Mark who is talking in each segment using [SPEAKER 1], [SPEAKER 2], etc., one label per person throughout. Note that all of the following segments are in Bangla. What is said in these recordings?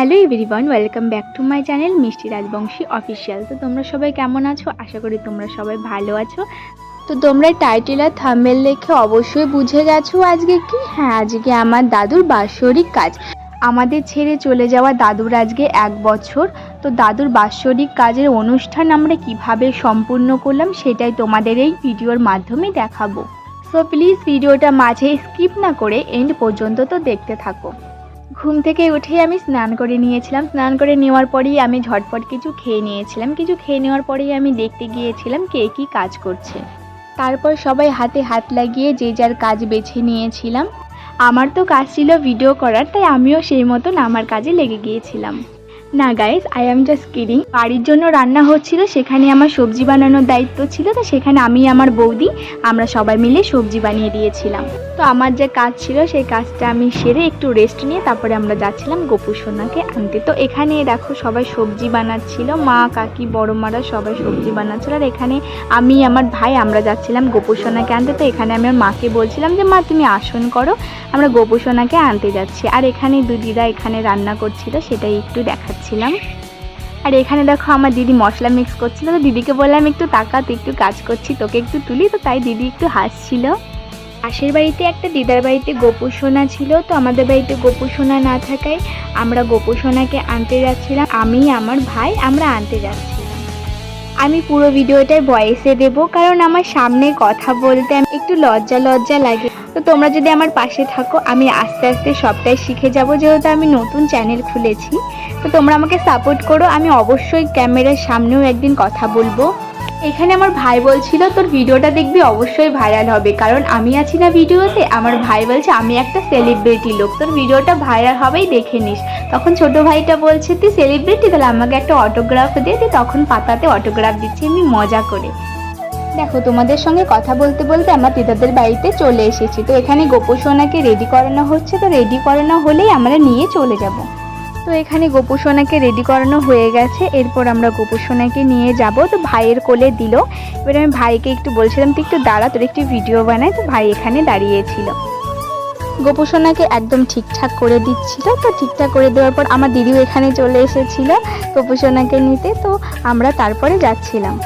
[SPEAKER 1] Hello everyone, welcome back to my channel Mishti Rajbanshi official. তো তোমরা সবাই কেমন আছো? আশা করি তোমরা সবাই ভালো আছো। তো তোমরা টাইটেল আর থাম্বেল দেখে অবশ্যই বুঝে গেছো আজকে কি? হ্যাঁ আজকে আমার দাদুর বাৎসরিক কাজ। আমাদের ছেড়ে চলে যাওয়া দাদুর আজকে এক বছর। তো দাদুর বাৎসরিক কাজের অনুষ্ঠান আমরা কীভাবে সম্পূর্ণ করলাম সেটাই তোমাদের এই ভিডিওর মাধ্যমে দেখাবো। সো প্লিজ ভিডিওটা মাঝে স্কিপ না করে এন্ড পর্যন্ত তো দেখতে থাকো। ঘুম থেকে উঠে আমি স্নান করে নিয়েছিলাম। স্নান করে নেওয়ার পরেই আমি ঝটপট কিছু খেয়ে নিয়েছিলাম। কিছু খেয়ে নেওয়ার পরেই আমি দেখতে গিয়েছিলাম কে কী কাজ করছে। তারপর সবাই হাতে হাত লাগিয়ে যে যার কাজ বেছে নিয়েছিলাম। আমার তো কাজ ছিল ভিডিও করার, তাই আমিও সেই মতন আমার কাজে লেগে গিয়েছিলাম। না guys I am just kidding বাড়ির জন্য রান্না হচ্ছিল, সেখানে আমার সবজি বানানোর দায়িত্ব ছিল, তো সেখানে আমি আমার বৌদি, আমরা সবাই মিলে সবজি বানিয়ে দিয়েছিলাম। তো আমার যে কাজ ছিল, সেই কাজটা আমি সেরে একটু রেস্ট নিয়ে তারপরে আমরা যাচ্ছিলাম গোপু সোনাকে আনতে। তো এখানে দেখো সবাই সবজি বানাচ্ছিল, মা, কাকি, বড় মারা সবাই সবজি বানাচ্ছিল, আর এখানে আমি, আমার ভাই, আমরা যাচ্ছিলাম গোপু সোনাকে আনতে। তো এখানে আমি আমার মাকে বলছিলাম যে, মা, তুমি আসন করো, আমরা গোপু সোনাকে আনতে যাচ্ছি। আর এখানে দিদিরা এখানে রান্না করছিল, সেটাই একটু দেখাচ্ছিলাম আর এখানে দেখো আমার দিদি মশলা মিক্স করছিল, তো দিদিকে বললাম, একটু তাকা তুই একটু কাজ করছি, তোকে একটু তুলি। তো তাই দিদি একটু হাসছিল। পাশের বাড়িতে একটা দিদার বাড়িতে গোপু সোনা ছিল, তো আমাদের বাড়িতে গোপু সোনা না থাকায় আমরা গোপু সোনাকে আনতে যাচ্ছিলাম। আমি, আমার ভাই, আমরা আনতে যাচ্ছিলাম। আমি পুরো ভিডিওটায় ভয়েসে দেব, কারণ আমার সামনে কথা বলতে একটু লজ্জা লজ্জা লাগে। তো তোমরা যদি আমার পাশে থাকো, আমি আস্তে আস্তে সবটাই শিখে যাব, যেহেতু আমি নতুন চ্যানেল খুলেছি। তো তোমরা আমাকে সাপোর্ট করো, আমি অবশ্যই ক্যামেরার সামনেও একদিন কথা বলব। এখানে আমার ভাই বলছিল, তোর ভিডিওটা দেখবি, অবশ্যই ভাইরাল হবে। কারণ আমি আছি না ভিডিওতে, আমার ভাই বলছে, আমি একটা সেলিব্রিটি লোক, তোর ভিডিওটা ভাইরাল হবেই, দেখে নিস। তখন ছোট ভাইটা বলছে, তুই সেলিব্রিটি তাহলে আমাকে একটা অটোগ্রাফ দে। তুই তখন পাতাতে অটোগ্রাফ দিচ্ছি, আমি মজা করে। দেখো, তোমাদের সঙ্গে কথা বলতে বলতে আমার দিদাদের বাড়িতে চলে এসেছি। তো এখানে গোপসোনাকে রেডি করানো হচ্ছে, তো রেডি করানো হলেই আমরা নিয়ে চলে যাব। তো এখানে গোপসোনাকে রেডি করানো হয়ে গেছে, এরপর আমরা গোপসোনাকে নিয়ে যাব। তো ভাইয়ের কোলে দিল। এবার আমি ভাইকে একটু বলছিলাম, তুই একটু দাঁড়া, তোর একটি ভিডিও বানায় তো ভাই এখানে দাঁড়িয়েছিল। গোপসোনাকে একদম ঠিকঠাক করে দিচ্ছিল। তো ঠিকঠাক করে দেওয়ার পর আমার দিদিও এখানে চলে এসেছিল গোপসোনাকে নিতে। তো আমরা তারপরে যাচ্ছিলাম।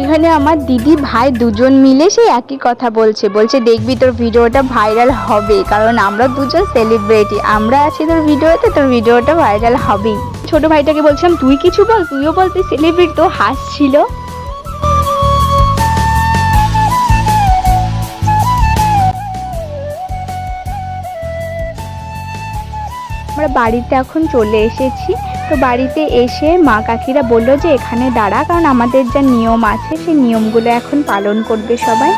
[SPEAKER 1] এখানে আমার দিদি ভাই দুজন মিলে সেই একই কথা বলছে। বলছে, দেখবি তোর ভিডিওটা ভাইরাল হবে, কারণ আমরা দুজন সেলিব্রিটি আমরা আছি তোর ভিডিওতে, তোর ভিডিওটা ভাইরাল হবেই। ছোট ভাইটাকে বলছিলাম, তুই কিছু বল, তুইও বল তুই সেলিব্রিটি তো হাসছিল। আমরা বাড়িতে এখন চলে এসেছি। তো বাড়িতে এসে মা কাকিরা বলল যে এখানে দাঁড়া, কারণ আমাদের যা নিয়ম আছে, সেই নিয়মগুলো এখন পালন করবে সবাই।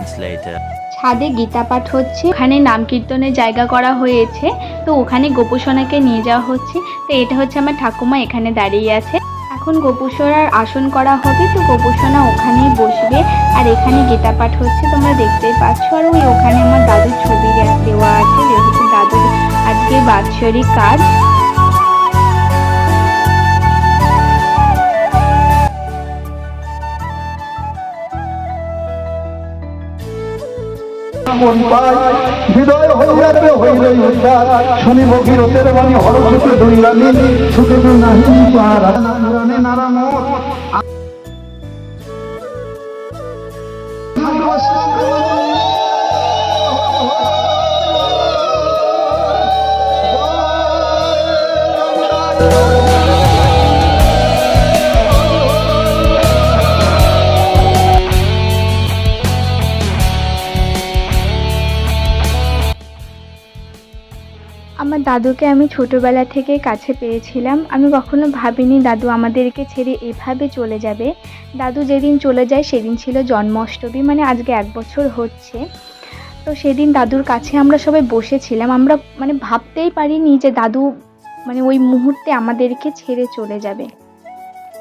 [SPEAKER 2] Moments later.
[SPEAKER 1] ছাদে গীতা পাঠ হচ্ছে, ওখানে নাম কীর্তনের জায়গা করা হয়েছে, তো ওখানে গোপুসোনাকে নিয়ে যাওয়া হচ্ছে, তো এটা হচ্ছে আমার ঠাকুমা এখানে দাঁড়িয়ে আছে এখন গোপুসোনার আসন করা হবে, তো গোপুসোনা ওখানেই বসবে, আর এখানে গীতা পাঠ হচ্ছে, তোমরা দেখতেই পাচ্ছ, আর ওই ওখানে আমার দাদুর ছবি দেওয়া আছে, যেহেতু দাদুর আজকে বাৎসরিক কাজ
[SPEAKER 3] মন পায় হৃদয় হইয়াতে হইলেই উদ্ধার। শুনি ভগীরথের বাণী হরছুতে দৈরানি ছুটে নাহি পারা নারায়ণে।
[SPEAKER 1] দাদুকে আমি ছোটবেলা থেকে কাছে পেয়েছিলাম। আমি কখনো ভাবিনি দাদু আমাদেরকে ছেড়ে এভাবে চলে যাবে। দাদু যেদিন চলে যায় সেদিন ছিল জন্মাষ্টমী মানে আজকে এক বছর হচ্ছে। তো সেদিন দাদুর কাছে আমরা সবাই বসেছিলাম। আমরা মানে ভাবতেই পারিনি যে দাদু মানে ওই মুহূর্তে আমাদেরকে ছেড়ে চলে যাবে।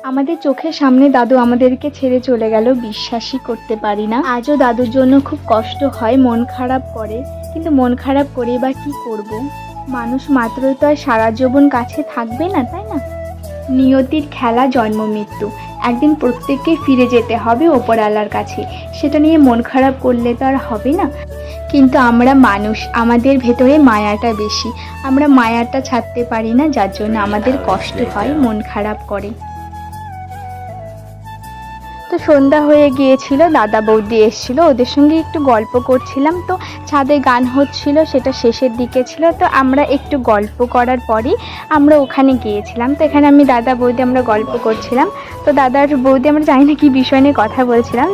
[SPEAKER 1] আমাদের চোখের সামনে দাদু আমাদেরকে ছেড়ে চলে গেল, বিশ্বাসই করতে পারি না। আজও দাদুর জন্য খুব কষ্ট হয়, মন খারাপ করে। কিন্তু মন খারাপ করে বা কী করব। মানুষ মাত্রই তো আর সারা জীবন কাছে থাকবে না, তাই না? নিয়তির খেলা জন্ম মৃত্যু। একদিন প্রত্যেককে ফিরে যেতে হবে ওপরওয়ালার কাছে। সেটা নিয়ে মন খারাপ করলে তো আর হবে না। কিন্তু আমরা মানুষ, আমাদের ভেতরে মায়াটা বেশি। আমরা মায়াটা ছাড়তে পারি না, যার জন্য আমাদের কষ্ট হয়, মন খারাপ করে। তো সন্ধ্যা হয়ে গিয়েছিল, দাদা বৌদি এসেছিল, ওদের সঙ্গে একটু গল্প করছিলাম তো, ছাদে গান হচ্ছিল, সেটা শেষের দিকে ছিল, তো আমরা একটু গল্প করার পরই আমরা ওখানে গিয়েছিলাম, তো এখানে আমি দাদা বৌদি আমরা গল্প করছিলাম, তো দাদার বৌদি আমরা জানি না কি বিষয় নিয়ে কথা বলছিলাম,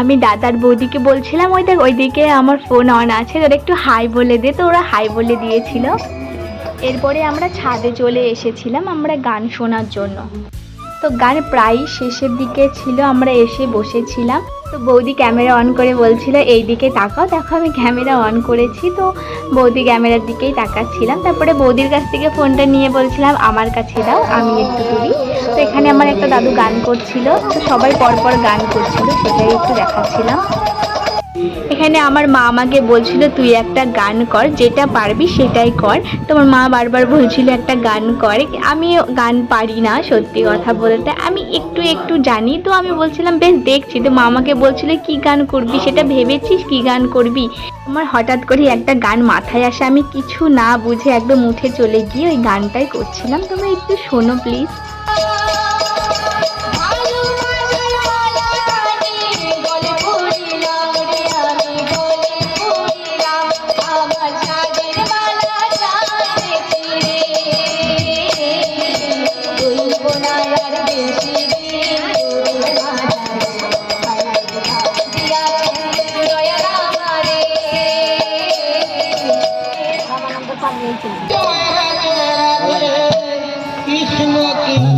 [SPEAKER 1] আমি দাদার বৌদিকে বলছিলাম, ওই দেখ, ওইদিকে আমার ফোন অন আছে, তোরা একটু হাই বলে দে তো ওরা হাই বলে দিয়েছিল, এরপরে আমরা ছাদে চলে এসেছিলাম আমরা গান শোনার জন্য। তো গান প্রায় শেষের দিকে ছিল, আমরা এসে বসেছিলাম। তো বৌদি ক্যামেরা অন করে বলছিল, এই দিকে তাকাও, দেখো আমি ক্যামেরা অন করেছি। তো বৌদি ক্যামেরার দিকেই তাকাচ্ছিলাম। তারপরে বৌদির কাছ থেকে ফোনটা নিয়ে বলছিলাম, আমার কাছে দাও, আমি একটু তুলি। তো এখানে আমার একটা দাদু গান করছিল, তো সবাই পরপর গান করছিল, সেটাই একটু দেখাচ্ছিলাম। এখানে আমার মা আমাকে বলছিল, তুই একটা গান কর, যেটা পারবি সেটাই কর। তোমার মা বারবার বলছিল, একটা গান কর। আমি গান পারি না, সত্যি কথা বলতে। আমি একটু একটু জানি, তো আমি বলছিলাম, বেশ, দেখছি। তো মা আমাকে বলছিল, কি গান করবি? সেটা ভেবেছিস কি গান করবি? আমার হঠাৎ করে একটা গান মাথায় আসে, আমি কিছু না বুঝে একদম উঠে চলে গিয়ে ওই গানটাই করছিলাম। তোমরা একটু শোনো, প্লিজ।
[SPEAKER 4] কৃষ্ণ কৃষ্ণ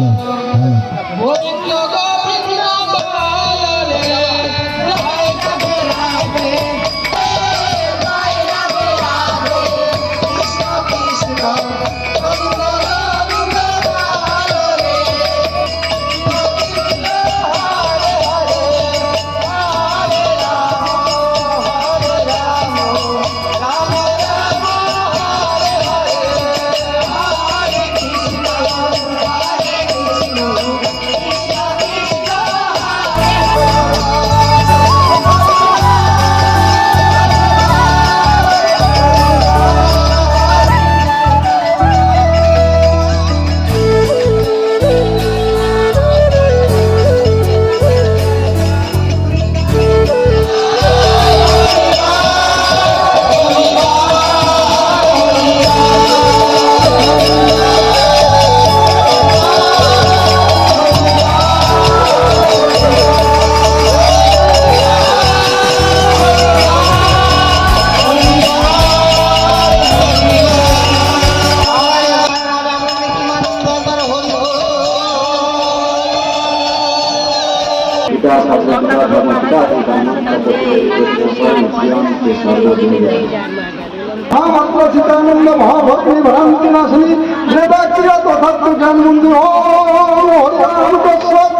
[SPEAKER 3] মাত্র চিতানন্দ মহাভক্তি ভ্রান্তি নাশিনী। বেদাক্রিয়া তথার্থ জ্ঞান মন্দির ওম হরিরাম দর্শক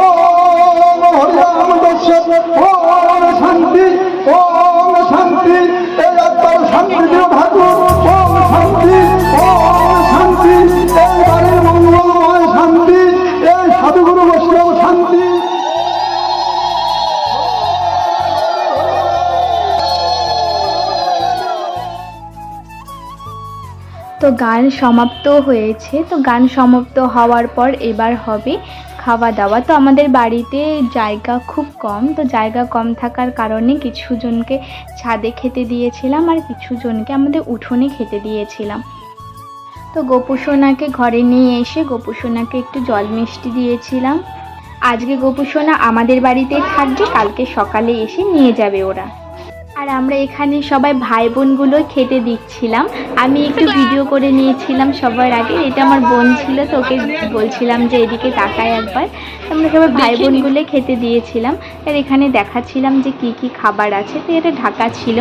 [SPEAKER 3] ওম হরিরাম দর্শক ওম
[SPEAKER 1] তো গান সমাপ্ত হয়েছে। তো গান সমাপ্ত হওয়ার পর এবার হবে খাওয়া দাওয়া। তো আমাদের বাড়িতে জায়গা খুব কম। তো জায়গা কম থাকার কারণে কিছু জনকে ছাদে খেতে দিয়েছিলাম আর কিছু জনকে আমাদের উঠোনে খেতে দিয়েছিলাম। তো গোপুসোনাকে ঘরে নিয়ে এসে গোপুসোনাকে একটু জল মিষ্টি দিয়েছিলাম। আজকে গোপুসোনা আমাদের বাড়িতে থাকবে। কালকে সকালে এসে নিয়ে যাবে ওরা। আর আমরা এখানে সবাই ভাই বোনগুলো খেতে দিচ্ছিলাম। আমি একটু ভিডিও করে নিয়েছিলাম সবার আগে এটা আমার বোন ছিল তো ওকে বলছিলাম যে এদিকে তাকায় একবার। আমরা সবাই ভাই বোনগুলো খেতে দিয়েছিলাম। আর এখানে দেখাচ্ছিলাম যে কি কি খাবার আছে তো এটা ঢাকা ছিল।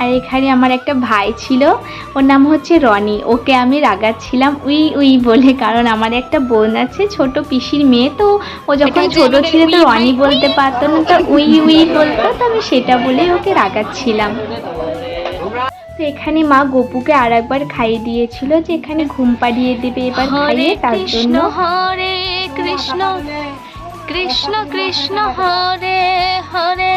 [SPEAKER 1] আর এখানে আমার একটা ভাই ছিল ওর নাম হচ্ছে রনি। ওকে আমি রাগাচ্ছিলাম উই উই বলে কারণ আমার একটা বোন আছে ছোট পিসির মেয়ে। তো ও যখন ছোট ছিল তো রনি বলতে পারতো না তো উই উই বলতো তো আমি সেটা বলেই ওকে রাগাচ্ছিলাম। তো এখানে মা গপুকে আর একবার খাইয়ে দিয়েছিল যে এখানে ঘুম পাড়িয়ে দেবে এবার খাইয়ে তার জন্য।
[SPEAKER 5] হরে কৃষ্ণ কৃষ্ণ কৃষ্ণ হরে হরে।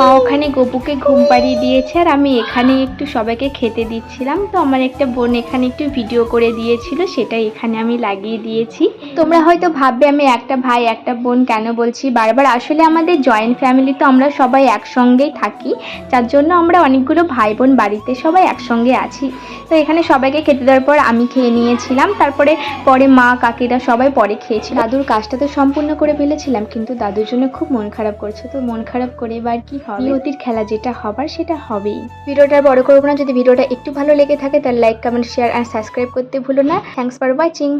[SPEAKER 1] মা ওখানে গপুকে ঘুম পাড়িয়ে দিয়েছে আর আমি এখানে একটু সবাইকে খেতে দিচ্ছিলাম। তো আমার একটা বোন এখানে একটু ভিডিও করে দিয়েছিল, সেটাই এখানে আমি লাগিয়ে দিয়েছি। তোমরা হয়তো ভাববে, আমি একটা ভাই, একটা বোন কেন বলছি বারবার? আসলে আমাদের জয়েন্ট ফ্যামিলি তো আমরা সবাই একসঙ্গেই থাকি, যার জন্য আমরা অনেকগুলো ভাই বোন বাড়িতে সবাই একসঙ্গে আছি। তো এখানে সবাইকে খেতে দেওয়ার পর আমি খেয়ে নিয়েছিলাম। তারপরে পরে মা, কাকিরা সবাই পরে খেয়েছিল। দাদুর কাজটা তো সম্পূর্ণ করে ফেলেছিলাম, কিন্তু দাদুর জন্য খুব মন খারাপ করছে। তো মন খারাপ করে এবার কি নিয়তির খেলা যেটা হবার সেটা হবেই। ভিডিওটা বড় করব না, যদি ভিডিওটা একটু ভালো লেগে থাকে তাহলে লাইক কমেন্ট শেয়ার আর সাবস্ক্রাইব করতে ভুলো না। Thanks for watching